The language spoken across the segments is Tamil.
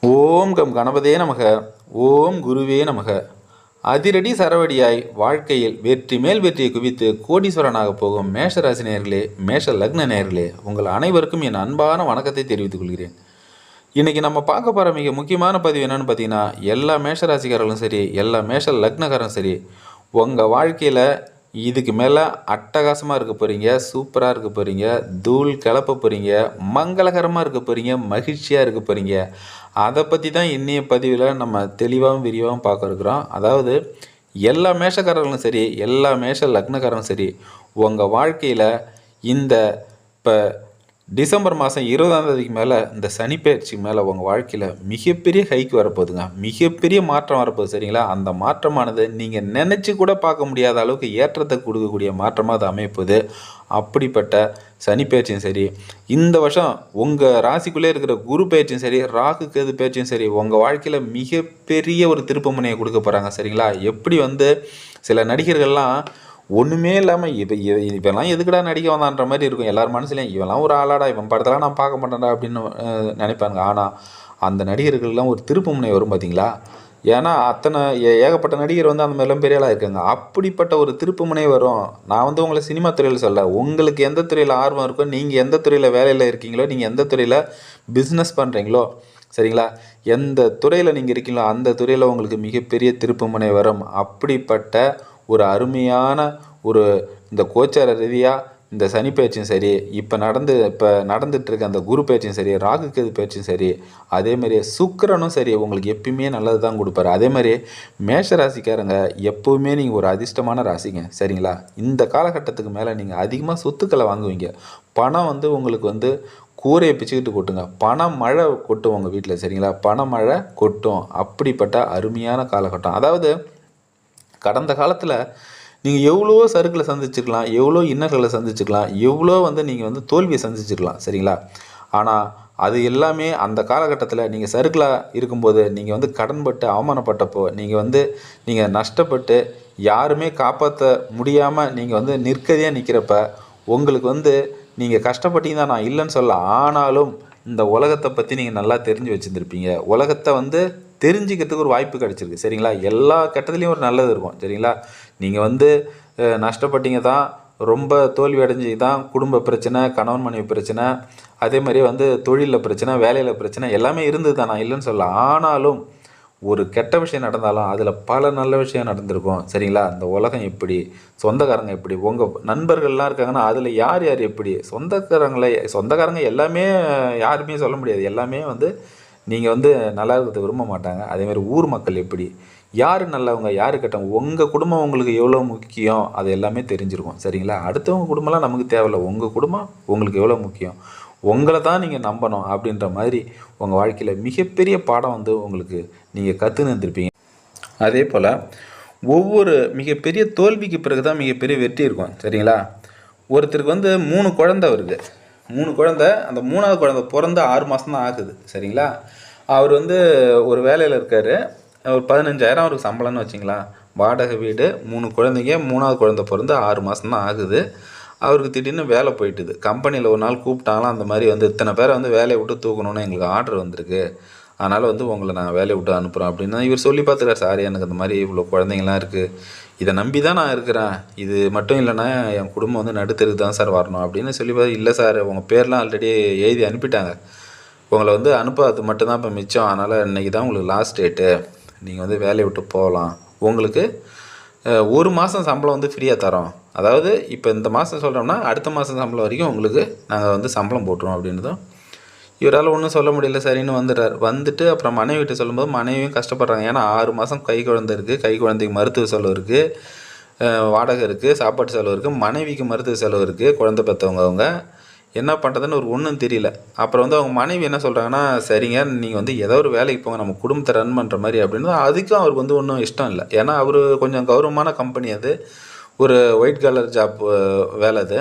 ஓம் கம் கணபதே நமக. ஓம் குருவே நமக. அதிரடி சரவடியாய் வாழ்க்கையில் வெற்றி மேல் வெற்றியை குவித்து கோடீஸ்வரனாக போகும் மேஷ ராசி நேயர்களே மேஷ லக்ன நேர்களே உங்கள் அனைவருக்கும் என் அன்பான வணக்கத்தை தெரிவித்துக் கொள்கிறேன். இன்றைக்கி நம்ம பார்க்க போகிற மிக முக்கியமான பதிவு என்னென்னு பார்த்தீங்கன்னா எல்லா மேஷ ராசிக்காரர்களும் சரி எல்லா மேஷ லக்னக்காரரும் சரி உங்கள் வாழ்க்கையில் இதுக்கு மேலே அட்டகாசமாக இருக்க போகிறீங்க சூப்பராக இருக்க போகிறீங்க தூள் கிளப்ப போகிறீங்க மங்களகரமாக இருக்க போகிறீங்க மகிழ்ச்சியாக இருக்க போகிறீங்க அதை பற்றி தான் இன்றைய பதிவில் நம்ம தெளிவாகவும் விரிவாகவும் பார்க்க இருக்கிறோம். அதாவது எல்லா மேஷக்காரர்களும் சரி எல்லா மேஷ லக்னக்காரரும் சரி உங்கள் வாழ்க்கையில் இந்த இப்போ டிசம்பர் மாதம் இருபதாம் தேதிக்கு மேலே இந்த சனிப்பெயர்ச்சி மேலே உங்கள் வாழ்க்கையில் மிகப்பெரிய ஹைக்கு வரப்போகுதுங்க. மிகப்பெரிய மாற்றம் வரப்போகுது சரிங்களா? அந்த மாற்றமானது நீங்கள் நினச்சி கூட பார்க்க முடியாத அளவுக்கு ஏற்றத்தை கொடுக்கக்கூடிய மாற்றமாக அது அமைப்போகுது. அப்படிப்பட்ட சனி பயிற்சியும் சரி இந்த வருஷம் உங்கள் ராசிக்குள்ளே இருக்கிற குரு பயிற்சியும் சரி ராகு கேது பயிற்சியும் சரி உங்கள் வாழ்க்கையில் மிகப்பெரிய ஒரு திருப்பு முனையை கொடுக்க போகிறாங்க சரிங்களா? எப்படி வந்து சில நடிகர்கள்லாம் ஒன்றுமே இல்லாமல் இவ இவெல்லாம் எதுக்குடா நடிக்க வந்தான்ற மாதிரி இருக்கும். எல்லார் மனசுலையும் இவெல்லாம் ஒரு ஆளாடா இவன் படத்தெல்லாம் நான் பார்க்க மாட்டேன்டா அப்படின்னு நினைப்பாங்க. ஆனால் அந்த நடிகர்கள்லாம் ஒரு திருப்பு முனை வரும் பார்த்தீங்களா ஏன்னா அத்தனை ஏகப்பட்ட நடிகர் வந்து அந்த மாதிரிலாம் பெரிய ஆளாக இருக்காங்க. அப்படிப்பட்ட ஒரு திருப்பு முனை வரும். நான் வந்து உங்களை சினிமா துறையில் சொல்ல உங்களுக்கு எந்த துறையில் ஆர்வம் இருக்கோ நீங்கள் எந்த துறையில் வேலையில் இருக்கீங்களோ நீங்கள் எந்த துறையில் பிஸ்னஸ் பண்ணுறீங்களோ சரிங்களா? எந்த துறையில் நீங்கள் இருக்கீங்களோ அந்த துறையில் உங்களுக்கு மிகப்பெரிய திருப்பு முனை வரும். அப்படிப்பட்ட ஒரு அருமையான ஒரு இந்த கோச்சார ரீதியாக இந்த சனி பேச்சும் சரி இப்போ நடந்து இப்போ நடந்துகிட்ருக்க அந்த குரு பயிற்சியும் சரி ராகு கேது பேச்சும் சரி அதே மாதிரியே சுக்கிரனும் சரி உங்களுக்கு எப்பயுமே நல்லது தான் கொடுப்பாரு. அதே மாதிரி மேஷ ராசிக்காரங்க எப்போவுமே நீங்கள் ஒரு அதிர்ஷ்டமான ராசிங்க சரிங்களா? இந்த காலகட்டத்துக்கு மேலே நீங்கள் அதிகமாக சொத்துக்களை வாங்குவீங்க. பணம் வந்து உங்களுக்கு வந்து கூரையை பிச்சுக்கிட்டு கொட்டுங்க. பணம் மழை கொட்டும் உங்கள் வீட்டில் சரிங்களா? பணமழை கொட்டும். அப்படிப்பட்ட அருமையான காலகட்டம். அதாவது கடந்த காலத்தில் நீங்கள் எவ்வளோ சறுக்களை சந்திச்சுக்கலாம் எவ்வளோ இன்னல்களை சந்திச்சுக்கலாம் எவ்வளோ வந்து நீங்கள் வந்து தோல்வியை சந்திச்சுக்கலாம் சரிங்களா? ஆனால் அது எல்லாமே அந்த காலகட்டத்தில் நீங்கள் சறுக்கலாக இருக்கும்போது நீங்கள் வந்து கடன்பட்டு அவமானப்பட்டப்போ நீங்கள் வந்து நீங்கள் நஷ்டப்பட்டு யாருமே காப்பாற்ற முடியாமல் நீங்கள் வந்து நிற்கதியாக நிற்கிறப்ப உங்களுக்கு வந்து நீங்கள் கஷ்டப்பட்டீங்க தான் நான் இல்லைன்னு சொல்ல ஆனாலும் இந்த உலகத்தை பற்றி நீங்கள் நல்லா தெரிஞ்சு வச்சுருந்துருப்பீங்க. உலகத்தை வந்து தெரிஞ்சுக்கிறதுக்கு ஒரு வாய்ப்பு கிடச்சிருக்கு. சரிங்களா? எல்லா கட்டத்துலேயும் ஒரு நல்லது இருக்கும். சரிங்களா? நீங்கள் வந்து நஷ்டப்பட்டீங்க தான் ரொம்ப தோல்வி அடைஞ்சி தான் குடும்ப பிரச்சனை கணவன் மனைவி பிரச்சனை அதே மாதிரி வந்து தொழிலில் பிரச்சனை வேலையில் பிரச்சனை எல்லாமே இருந்தது தான். நான் இல்லைன்னு சொல்ல ஆனாலும் ஒரு கெட்ட விஷயம் நடந்தாலும் அதில் பல நல்ல விஷயம் நடந்திருக்கும். சரிங்களா? இந்த உலகம் எப்படி சொந்தக்காரங்க எப்படி உங்கள் நண்பர்கள்லாம் இருக்காங்கன்னா அதில் யார் யார் எப்படி சொந்தக்காரங்களை சொந்தக்காரங்க எல்லாமே யாருமே சொல்ல முடியாது. எல்லாமே வந்து நீங்கள் வந்து நல்லா இருக்கிறத விரும்ப மாட்டாங்க. அதேமாதிரி ஊர் மக்கள் எப்படி? யார் நல்லவங்க யார் கெட்டவங்க? உங்கள் குடும்பம் உங்களுக்கு எவ்வளோ முக்கியம்? அது எல்லாமே தெரிஞ்சிருக்கும். சரிங்களா? அடுத்தவங்க குடும்பம்லாம் நமக்கு தேவையில்ல. உங்கள் குடும்பம் உங்களுக்கு எவ்வளோ முக்கியம்? உங்களை தான் நீங்கள் நம்பணும் அப்படின்ற மாதிரி உங்கள் வாழ்க்கையில் மிகப்பெரிய பாடம் வந்து உங்களுக்கு நீங்கள் கற்றுன்னு இருந்திருப்பீங்க. அதே போல் ஒவ்வொரு மிகப்பெரிய தோல்விக்கு பிறகு தான் மிகப்பெரிய வெற்றி இருக்கும். சரிங்களா? ஒருத்தருக்கு வந்து மூணு குழந்தை வருது. மூணு குழந்தை அந்த மூணாவது குழந்தை பிறந்து ஆறு மாதம் தான் ஆகுது. சரிங்களா? அவர் வந்து ஒரு வேலையில் இருக்கார். ஒரு பதினஞ்சாயிரம் அவருக்கு சம்பளம்னு வச்சிங்களேன் வாடகை வீடு மூணு குழந்தைங்க மூணாவது குழந்தை பிறந்து ஆறு மாதம் தான் ஆகுது. அவருக்கு திடீர்னு வேலை போயிட்டுது. கம்பெனியில் ஒரு நாள் கூப்பிட்டாங்களாம் அந்த மாதிரி வந்து இத்தனை பேரை வந்து வேலையை விட்டு தூக்கணும்னு எங்களுக்கு ஆர்டர் வந்திருக்கு. அதனால் வந்து உங்களை நான் வேலையை விட்டு அனுப்புகிறோம் அப்படின்னு இவர் சொல்லி பார்த்துக்கிறார் சார் எனக்கு இந்த மாதிரி இவ்வளோ குழந்தைங்களாம் இருக்குது இதை நம்பி தான் நான் இருக்கிறேன். இது மட்டும் இல்லைன்னா என் குடும்பம் வந்து நடுத்தருக்கு தான் சார் வரணும். அப்படின்னு சொல்லி பார்த்து இல்லை சார் உங்கள் பேர்லாம் ஆல்ரெடி எழுதி அனுப்பிட்டாங்க. உங்களை வந்து அனுப்பாது மட்டும்தான் இப்போ மிச்சம். அதனால் இன்றைக்கி தான் உங்களுக்கு லாஸ்ட் டேட்டு நீங்கள் வந்து வேலையை விட்டு போகலாம். உங்களுக்கு ஒரு மாதம் சம்பளம் வந்து ஃப்ரீயாக தரோம். அதாவது இப்போ இந்த மாதம் சொல்கிறோம்னா அடுத்த மாதம் சம்பளம் வரைக்கும் உங்களுக்கு நாங்கள் வந்து சம்பளம் போட்டுருவோம் அப்படின்றதும் இவரால் ஒன்றும் சொல்ல முடியல சரின்னு வந்துடுறார். வந்துட்டு அப்புறம் மனைவிட்ட சொல்லும்போது மனைவியும் கஷ்டப்படுறாங்க. ஏன்னா ஆறு மாதம் கை குழந்தை இருக்குது கை குழந்தைக்கு மருத்துவ செலவு இருக்குது வாடகை இருக்குது சாப்பாட்டு செலவு இருக்குது மனைவிக்கு மருத்துவ செலவு இருக்குது குழந்தை பெற்றவங்க அவங்க. என்ன பண்ணுறதுன்னு ஒரு ஒன்றும் தெரியல. அப்புறம் வந்து அவங்க மனைவி என்ன சொல்கிறாங்கன்னா சரிங்க நீங்கள் வந்து ஏதோ ஒரு வேலைக்கு போங்க நம்ம குடும்பத்தை ரன் பண்ணுற மாதிரி அப்படின்னு. அதுக்கும் அவருக்கு வந்து ஒன்றும் இஷ்டம் இல்லை. ஏன்னா அவர் கொஞ்சம் கௌரவமான கம்பெனி அது. ஒரு ஒயிட் கலர் ஜாப் வேலை அது.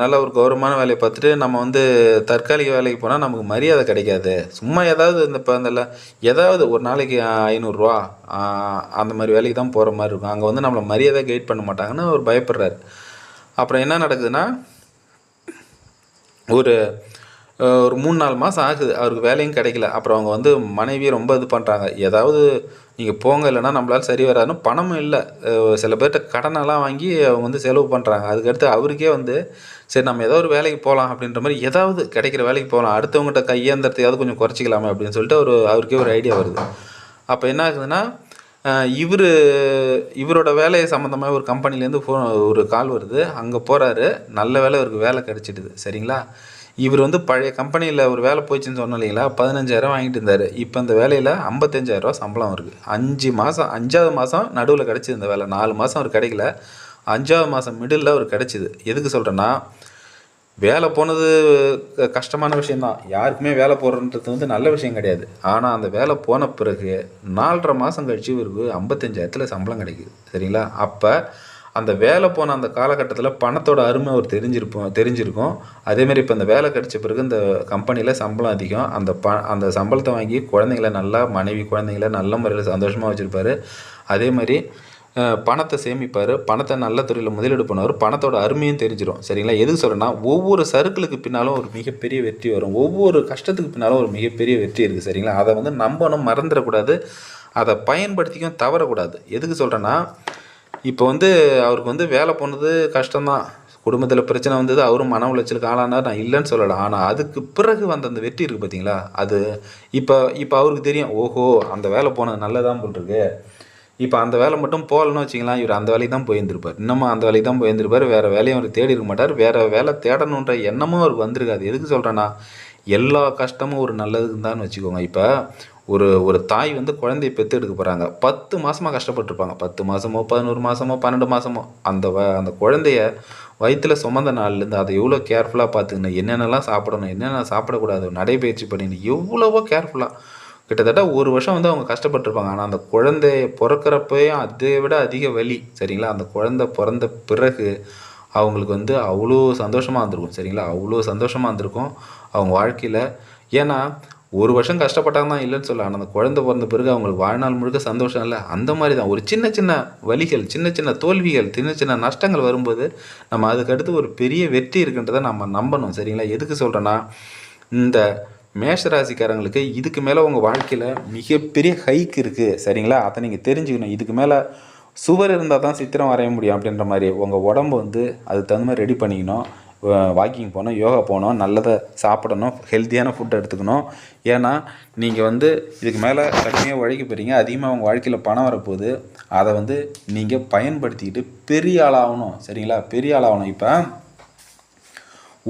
நல்ல ஒரு கௌரவமான வேலையை பார்த்துட்டு நம்ம வந்து தற்காலிக வேலைக்கு போனால் நமக்கு மரியாதை கிடைக்காது. சும்மா ஏதாவது இந்த இப்போ அந்த ஏதாவது ஒரு நாளைக்கு ஐநூறுரூவா அந்த மாதிரி வேலைக்கு தான் போகிற மாதிரி இருக்கும். அங்கே வந்து நம்மளை மரியாதை கைட் பண்ண மாட்டாங்கன்னு அவர் பயப்படுறாரு. அப்புறம் என்ன நடக்குதுன்னா ஒரு ஒரு மூணு நாலு மாதம் ஆகுது. அவருக்கு வேலையும் கிடைக்கல. அப்புறம் அவங்க வந்து மனைவியை ரொம்ப இது பண்ணுறாங்க ஏதாவது நீங்கள் போங்க இல்லைன்னா நம்மளால் சரி வராதுன்னு பணமும் இல்லை. சில பேர்கிட்ட கடனெல்லாம் வாங்கி அவங்க வந்து செலவு பண்ணுறாங்க அதுக்கடுத்து அவருக்கே வந்து சரி நம்ம ஏதோ ஒரு வேலைக்கு போகலாம் அப்படின்ற மாதிரி ஏதாவது கிடைக்கிற வேலைக்கு போகலாம் அடுத்தவங்ககிட்ட கையேந்திரத்தையாவது கொஞ்சம் குறைச்சிக்கலாமே அப்படின்னு சொல்லிட்டு ஒரு அவருக்கே ஒரு ஐடியா வருது. அப்போ என்ன ஆகுதுன்னா இவர் இவரோட வேலையை சம்மந்தமாக ஒரு கம்பெனிலேருந்து ஃபோன் ஒரு கால் வருது. அங்கே போகிறாரு நல்ல வேலை இவருக்கு வேலை கிடச்சிடுது. சரிங்களா? இவர் வந்து பழைய கம்பெனியில் ஒரு வேலை போச்சுன்னு சொன்னோம் இல்லைங்களா? பதினஞ்சாயிரம் வாங்கிட்டு இருந்தார். இப்போ இந்த வேலையில் ஐம்பத்தஞ்சாயிரரூவா சம்பளம் இருக்குது அஞ்சு மாதம் அஞ்சாவது மாதம் நடுவில் கிடச்சிது இந்த வேலை. நாலு மாதம் அவர் கிடைக்கல. அஞ்சாவது மாதம் மிடில் அவர் கிடச்சிது. எதுக்கு சொல்கிறேன்னா வேலை போனது கஷ்டமான விஷயந்தான் யாருக்குமே வேலை போடுறன்றது வந்து நல்ல விஷயம் கிடையாது. ஆனால் அந்த வேலை போன பிறகு நாலரை மாதம் கழிச்சு இவருக்கு ஐம்பத்தஞ்சாயிரத்தில் சம்பளம் கிடைக்குது. சரிங்களா? அப்போ அந்த வேலை போன அந்த காலகட்டத்தில் பணத்தோட அருமை அவர் தெரிஞ்சிருப்போம் தெரிஞ்சிருக்கும். அதேமாதிரி இப்போ இந்த வேலை கிடைச்ச பிறகு இந்த கம்பெனியில் சம்பளம் அதிகம். அந்த ப அந்த சம்பளத்தை வாங்கி குழந்தைங்கள நல்லா மனைவி குழந்தைங்கள நல்ல முறையில் சந்தோஷமாக வச்சுருப்பாரு. அதே மாதிரி பணத்தை சேமிப்பார். பணத்தை நல்ல துறையில் முதலீடு பண்ணுவார். பணத்தோட அருமையும் தெரிஞ்சிடும் சரிங்களா? எதுக்கு சொல்கிறேன்னா ஒவ்வொரு சறுக்களுக்கு பின்னாலும் ஒரு மிகப்பெரிய வெற்றி வரும். ஒவ்வொரு கஷ்டத்துக்கு பின்னாலும் ஒரு மிகப்பெரிய வெற்றி இருக்குது சரிங்களா? அதை வந்து நம்பணும் மறந்துடக்கூடாது. அதை பயன்படுத்திக்கும் தவறக்கூடாது. எதுக்கு சொல்கிறேன்னா இப்போ வந்து அவருக்கு வந்து வேலை போனது கஷ்டம்தான். குடும்பத்தில் பிரச்சனை வந்தது அவரும் மன உளைச்சலுக்கு ஆளானார். நான் இல்லைன்னு சொல்லலை. ஆனால் அதுக்கு பிறகு வந்த அந்த வெற்றி இருக்குது பார்த்தீங்களா அது இப்போ இப்போ அவருக்கு தெரியும். ஓஹோ அந்த வேலை போனது நல்லதான் போட்டிருக்கு இப்போ அந்த வேலை மட்டும் போகலன்னு வச்சிங்களேன் இவர் அந்த வேலைக்கு தான் போயிருந்திருப்பார். இன்னமும் அந்த வேலைக்கு தான் போயிருந்திருப்பார். வேறு வேலையும் அவர் தேடி இருக்க மாட்டார். வேறு வேலை தேடணுன்ற எண்ணமும் அவருக்கு வந்திருக்காது. எதுக்கு சொல்கிறேன்னா எல்லா கஷ்டமும் ஒரு நல்லதுக்கு தான் வச்சுக்கோங்க. இப்போ ஒரு ஒரு தாய் வந்து குழந்தைய பெற்று எடுக்க போகிறாங்க பத்து மாதமாக கஷ்டப்பட்டிருப்பாங்க. பத்து மாதமோ பதினோரு மாதமோ பன்னெண்டு மாதமோ அந்த வ அந்த குழந்தைய வயிற்றில் சுமந்த நாள்லேருந்து அதை எவ்வளோ கேர்ஃபுல்லாக பார்த்துக்கணும். என்னென்னலாம் சாப்பிடணும் என்னென்ன சாப்பிடக்கூடாது நடைபயிற்சி பண்ணின்னு எவ்வளவோ கேர்ஃபுல்லாக கிட்டத்தட்ட ஒரு வருஷம் வந்து அவங்க கஷ்டப்பட்டிருப்பாங்க. ஆனால் அந்த குழந்தைய பிறக்கிறப்பயே அதை விட அதிக வலி சரிங்களா? அந்த குழந்தை பிறந்த பிறகு அவங்களுக்கு வந்து அவ்வளோ சந்தோஷமாக இருந்திருக்கும் சரிங்களா? அவ்வளோ சந்தோஷமாக இருந்திருக்கும் அவங்க வாழ்க்கையில். ஏன்னா ஒரு வருஷம் கஷ்டப்பட்டாங்க தான் இல்லைன்னு சொல்ல ஆனால் அந்த குழந்தை பிறந்த பிறகு அவங்களுக்கு வாழ்நாள் முழுக்க சந்தோஷம் இல்லை. அந்த மாதிரி தான். ஒரு சின்ன சின்ன வலிகள் சின்ன சின்ன தோல்விகள் சின்ன சின்ன நஷ்டங்கள் வரும்போது நம்ம அதுக்கடுத்து ஒரு பெரிய வெற்றி இருக்குன்றதை நம்ம நம்பணும் சரிங்களா? எதுக்கு சொல்கிறேன்னா இந்த மேஷராசிக்காரங்களுக்கு இதுக்கு மேலே உங்கள் வாழ்க்கையில் மிகப்பெரிய ஹைக் இருக்குது சரிங்களா? அதை நீங்கள் தெரிஞ்சுக்கணும். இதுக்கு மேலே சுவர் இருந்தால் தான் சித்திரம் வரைய முடியும் அப்படின்ற மாதிரி உங்கள் உடம்பு வந்து அதுக்கு தகுந்த மாதிரி ரெடி பண்ணிக்கணும். வாக்கிங் போகணும் யோகா போகணும் நல்லதை சாப்பிடணும் ஹெல்த்தியான ஃபுட் எடுத்துக்கணும். ஏன்னா நீங்கள் வந்து இதுக்கு மேலே கடுமையாக உழைக்க போகிறீங்க அதிகமாக உங்கள் வாழ்க்கையில் பணம் வரப்போகுது. அதை வந்து நீங்கள் பயன்படுத்திக்கிட்டு பெரிய ஆளாகணும். சரிங்களா? பெரிய ஆளாகணும். இப்போ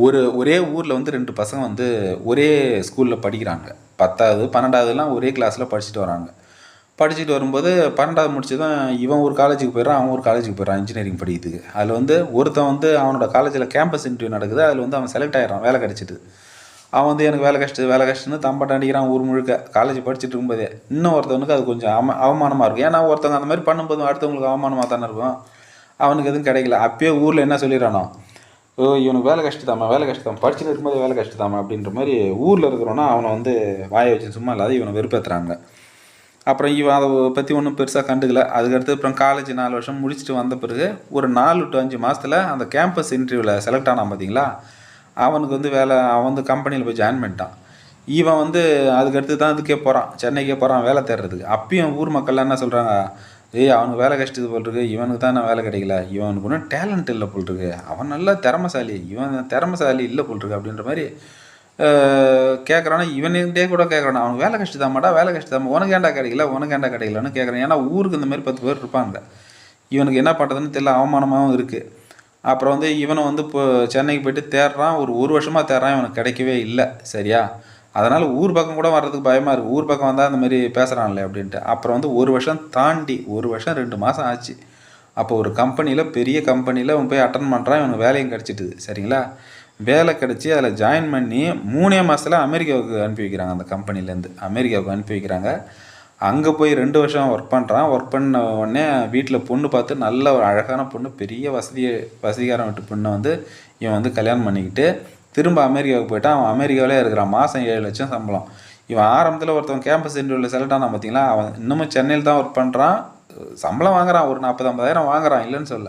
ஒரு ஒரே ஊரில் வந்து ரெண்டு பசங்க வந்து ஒரே ஸ்கூலில் படிக்கிறாங்க. பத்தாவது பன்னெண்டாவதுலாம் ஒரே கிளாஸில் படிச்சுட்டு வராங்க. படிச்சுட்டு வரும்போது பன்னெண்டாவது முடிச்சதும் இவன் ஒரு காலேஜுக்கு போயிடறான் அவன் ஒரு காலேஜுக்கு போயிடறான் இன்ஜினியரிங் படிக்கிறதுக்கு அதில் வந்து ஒருத்தன் வந்து அவனோட காலேஜில் கேம்பஸ் இன்டர்வியூ நடக்குது அதில் வந்து அவன் செலக்ட் ஆகிடுறான் வேலை கிடச்சிட்டு. அவன் வந்து எனக்கு வேலை கஷ்டம் வேலை கஷ்டம்னு தம்பாட்டம் அடிக்கிறான் ஊர் முழுக்க. காலேஜ் படிச்சுட்டு இருக்கும்போதே இன்னும் ஒருத்தவனுக்கு அது கொஞ்சம் அவ அவமானமாக இருக்கும். ஏன்னா ஒருத்தவங்க அந்த மாதிரி பண்ணும்போது அடுத்தவங்களுக்கு அவமானமாக தானே இருக்கும். அவனுக்கு எதுவும் கிடைக்கல. அப்பயே ஊரில் என்ன சொல்லிடுறானோ? ஓ இவனுக்கு வேலை கஷ்டத்தாமா வேலை கஷ்டம் படிச்சுட்டு இருக்கும்போது வேலை கஷ்டத்தாமா அப்படின்ற மாதிரி ஊரில் இருக்கிறோன்னா அவனை வந்து வாயை வச்சு சும்மா இல்லாத இவனை வெறுப்பேற்றுறாங்க அப்புறம் இவன் அதை பற்றி ஒன்றும் பெருசாக கண்டுக்கல. அதுக்கடுத்து அப்புறம் காலேஜ் நாலு வருஷம் முடிச்சுட்டு வந்த பிறகு ஒரு நாலு டு அஞ்சு மாதத்தில் அந்த கேம்பஸ் இன்டர்வியூவில் செலக்ட் ஆனான் பார்த்தீங்களா அவனுக்கு வந்து வேலை அவன் வந்து கம்பெனியில் போய் ஜாயின் பண்ணிட்டான். இவன் வந்து அதுக்கடுத்து தான் இதுக்கே போகிறான் சென்னைக்கே போகிறான் வேலை தேடுறதுக்கு. அப்பயும் ஊர் மக்கள்லாம் என்ன சொல்கிறாங்க ஏய் அவனுக்கு வேலை கஷ்டது போல் இருக்கு இவனுக்கு தான் வேலை கிடைக்கல. இவனுக்கு ஒன்றும் டேலண்ட் இல்லை போல் இருக்கு அவன் நல்லா திறமசாலி. இவன் திறமசாலி இல்லை போல் இருக்கு அப்படின்ற மாதிரி கேட்குறானா இவன்கிட்டே கூட கேட்குறான் அவனுக்கு வேலை கஷ்டதாமாடா? வேலை கஷ்டதாமா? உனக்கு ஏண்டா கிடைக்கல? உனக்கு ஏண்டா கிடைக்கலன்னு கேட்குறான் ஏன்னா ஊருக்கு இந்த மாதிரி பத்து பேர் இருப்பாங்க. இவனுக்கு என்ன பண்ணுறதுன்னு தெரியல. அவமானமாகவும் இருக்குது அப்புறம் வந்து இவனை வந்து இப்போ சென்னைக்கு போயிட்டு தேடுறான். ஒரு ஒரு வருஷமாக தேடுறான். இவனுக்கு கிடைக்கவே இல்லை. சரியா? அதனால் ஊர் பக்கம் கூட வர்றதுக்கு பயமாக இருக்குது ஊர் பக்கம் வந்தால் அந்த மாதிரி பேசுகிறான்ல அப்படின்ட்டு. அப்புறம் வந்து ஒரு வருஷம் தாண்டி ஒரு வருஷம் ரெண்டு மாதம் ஆச்சு. அப்போ ஒரு கம்பெனியில் பெரிய கம்பெனியில் அவன் போய் அட்டன் பண்ணுறான் இவனுக்கு வேலையும் கிடச்சிட்டுது. சரிங்களா? வேலை கிடச்சி அதில் ஜாயின் பண்ணி மூணே மாதத்தில் அமெரிக்காவுக்கு அனுப்பி வைக்கிறாங்க அந்த கம்பெனிலேருந்து அமெரிக்காவுக்கு அனுப்பி வைக்கிறாங்க. அங்கே போய் ரெண்டு வருஷம் ஒர்க் பண்ணுறான் ஒர்க் பண்ண உடனே வீட்டில் பொண்ணு பார்த்து நல்ல ஒரு அழகான பொண்ணு பெரிய வசதி வசதிகாரம் விட்டு பொண்ணை வந்து இவன் வந்து கல்யாணம் பண்ணிக்கிட்டு திரும்ப அமெரிக்காவுக்கு போயிட்டான் அவன் அமெரிக்காவிலே இருக்கிறான் மாதம் ஏழு லட்சம் சம்பளம். இவன் ஆரம்பத்தில் ஒருத்தவன் கேம்பஸ் இன்டர்வியூவில் செலக்ட் ஆனான் பார்த்தீங்களா அவன் இன்னமும் சென்னையில் தான் ஒர்க் பண்ணுறான் சம்பளம் வாங்குறான் ஒரு நாற்பது ஐம்பதாயிரம் வாங்குறான் இல்லைன்னு சொல்ல.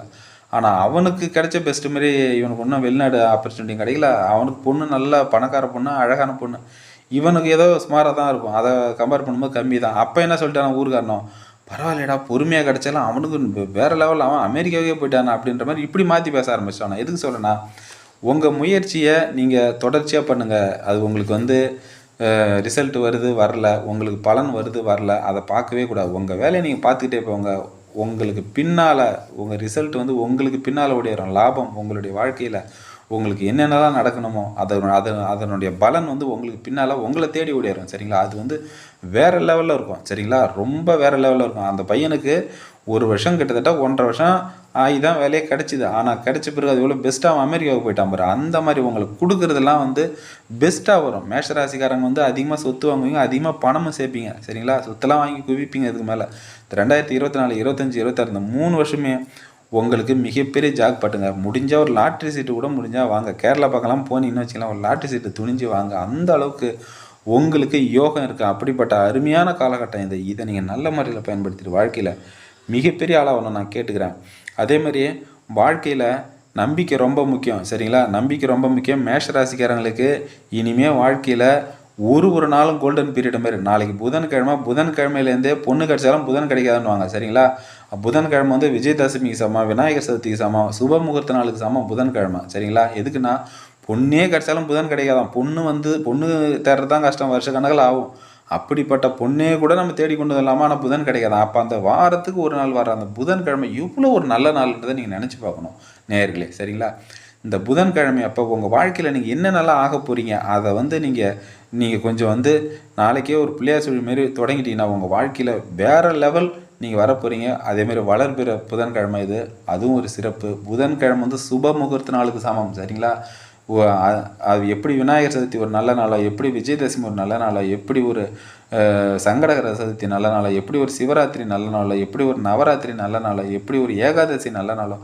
ஆனால் அவனுக்கு கிடைச்ச பெஸ்ட்டு மாதிரி இவனுக்கு ஒன்றும் வெளிநாடு ஆப்பர்ச்சுனிட்டி கிடைக்கல. அவனுக்கு பொண்ணு நல்ல பணக்கார பொண்ணு அழகான பொண்ணு. இவனுக்கு ஏதோ சுமாராக தான் இருக்கும். அதை கம்பேர் பண்ணும்போது கம்மி தான். அப்போ என்ன சொல்லிட்டான் ஊருக்காரனும் பரவாயில்லடா பொறுமையாக கிடைச்சாலும் அவனுக்கு வேறு வேற லெவலில் அவன் அமெரிக்காவே போயிட்டானா? அப்படின்ற மாதிரி இப்படி மாற்றி பேச ஆரம்பிச்சான் எதுக்கு சொல்றேன்னா உங்கள் முயற்சியை நீங்கள் தொடர்ச்சியாக பண்ணுங்கள் அது உங்களுக்கு வந்து ரிசல்ட் வருது வரல உங்களுக்கு பலன் வருது வரல அதை பார்க்கவே கூடாது. உங்கள் வேலையை நீங்கள் பார்த்துக்கிட்டே போங்க. உங்களுக்கு பின்னால் உங்கள் ரிசல்ட் வந்து உங்களுக்கு பின்னால் ஓடிடும் லாபம் உங்களுடைய வாழ்க்கையில். உங்களுக்கு என்னென்னலாம் நடக்கணுமோ அதனோட அதன் அதனுடைய பலன் வந்து உங்களுக்கு பின்னால் உங்களை தேடி ஓடிடும் சரிங்களா? அது வந்து வேறு லெவலில் இருக்கும். சரிங்களா? ரொம்ப வேறு லெவலில் இருக்கும். அந்த பையனுக்கு ஒரு வருஷம் கிட்டத்தட்ட ஒன்றரை வருஷம் ஆகி வேலையே கிடச்சிது. ஆனால் கிடைச்ச பிறகு அது எவ்வளோ பெஸ்ட்டாக அவன் அமெரிக்காவுக்கு போயிட்டான் பாரு. அந்த மாதிரி உங்களுக்கு கொடுக்குறதெல்லாம் வந்து பெஸ்ட்டாக வரும். மேஷராசிக்காரங்க வந்து அதிகமாக சொத்து வாங்குவீங்க அதிகமாக பணமும் சேர்ப்பீங்க. சரிங்களா? சொத்தெல்லாம் வாங்கி குவிப்பீங்க இதுக்கு மேலே. ரெண்டாயிரத்தி இருபத்தி நாலு இருபத்தஞ்சி இருபத்தாறு இந்த மூணு வருஷமே உங்களுக்கு மிகப்பெரிய ஜாக் பட்டுங்க. முடிஞ்சால் ஒரு லாட்ரி சீட்டு கூட முடிஞ்சால் வாங்க. கேரளா பக்கம்லாம் போனீங்கன்னு வச்சுக்கலாம் ஒரு லாட்ரி சீட்டு துணிஞ்சு வாங்க. அந்த அளவுக்கு உங்களுக்கு யோகம் இருக்குது அப்படிப்பட்ட அருமையான காலகட்டம் இது. இதை நீங்கள் நல்ல முறையில் பயன்படுத்திட்டு வாழ்க்கையில் மிகப்பெரிய ஆளாகணும் நான் கேட்டுக்கிறேன். அதே மாதிரியே வாழ்க்கையில் நம்பிக்கை ரொம்ப முக்கியம் சரிங்களா? நம்பிக்கை ரொம்ப முக்கியம். மேஷ ராசிக்காரங்களுக்கு வாழ்க்கையில் ஒரு ஒரு நாளும் கோல்டன் பீரியட் மாதிரி நாளைக்கு புதன்கிழமை புதன்கிழமையிலேருந்தே பொண்ணு கிடைச்சாலும் புதன் கிடைக்காதுன்னுவாங்க சரிங்களா? புதன்கிழமை வந்து விஜயதசமிக்கு சமம் விநாயகர் சதுர்த்திக்கு சமம் சுப முகூர்த்த நாளுக்கு சமம் புதன்கிழமை சரிங்களா? எதுக்குன்னா பொண்ணே கிடைச்சாலும் புதன் கிடைக்காதான் பொண்ணு வந்து பொண்ணு தேடுறது தான் கஷ்டம் வருஷ கணக்கில் ஆகும். அப்படிப்பட்ட பொண்ணே கூட நம்ம தேடி கொண்டு வரலாமா? ஆனால் புதன் கிடைக்காது அப்போ அந்த வாரத்துக்கு ஒரு நாள் வர அந்த புதன்கிழமை இவ்வளோ ஒரு நல்ல நாள்ன்றதை நீங்கள் நினச்சி பார்க்கணும். நேயர்களே சரிங்களா? இந்த புதன்கிழமை அப்போ உங்கள் வாழ்க்கையில் நீங்கள் என்னென்னலாம் ஆக போகிறீங்க அதை வந்து நீங்கள் நீங்கள் கொஞ்சம் வந்து நாளைக்கே ஒரு பிள்ளையார் சொல்லி மாரி தொடங்கிட்டீங்கன்னா உங்கள் வாழ்க்கையில் வேறு லெவல் நீங்கள் வர போகிறீங்க அதேமாரி வளர்பிற புதன்கிழமை இது. அதுவும் ஒரு சிறப்பு. புதன்கிழமை வந்து சுப முகூர்த்த நாளுக்கு சமம் சரிங்களா? அது எப்படி விநாயகர் சதுர்த்தி ஒரு நல்ல நாளோ எப்படி விஜயதசமி ஒரு நல்ல நாளோ எப்படி ஒரு சங்கடகர சதுர்த்தி நல்ல நாளோ எப்படி ஒரு சிவராத்திரி நல்ல நாளோ எப்படி ஒரு நவராத்திரி நல்ல நாளோ எப்படி ஒரு ஏகாதசி நல்ல நாளோ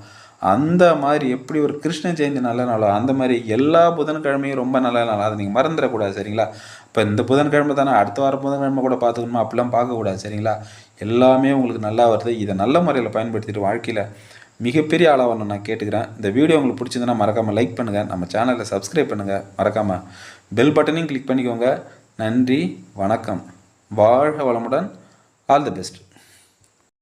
அந்த மாதிரி எப்படி ஒரு கிருஷ்ண ஜெயந்தி நல்ல நாளோ அந்த மாதிரி எல்லா புதன்கிழமையும் ரொம்ப நல்ல நாள். அதை நீங்கள் மறந்துடக்கூடாது சரிங்களா? இப்போ இந்த புதன்கிழமை தானே அடுத்த வாரம் புதன்கிழமை கூட பார்த்துக்கணுமா? அப்படிலாம் பார்க்கக்கூடாது சரிங்களா? எல்லாமே உங்களுக்கு நல்லா வருது. இதை நல்ல முறையில் பயன்படுத்திட்டு வாழ்க்கையில் மிகப்பெரிய ஆளாகணும் நான் கேட்டுக்கிறேன். இந்த வீடியோ உங்களுக்கு பிடிச்சிருந்தனா மறக்காமல் லைக் பண்ணுங்கள் நம்ம சேனலை சப்ஸ்கிரைப் பண்ணுங்கள் மறக்காமல் பெல் பட்டனையும் கிளிக் பண்ணிக்கோங்க. நன்றி வணக்கம். வாழ்க வளமுடன். All the best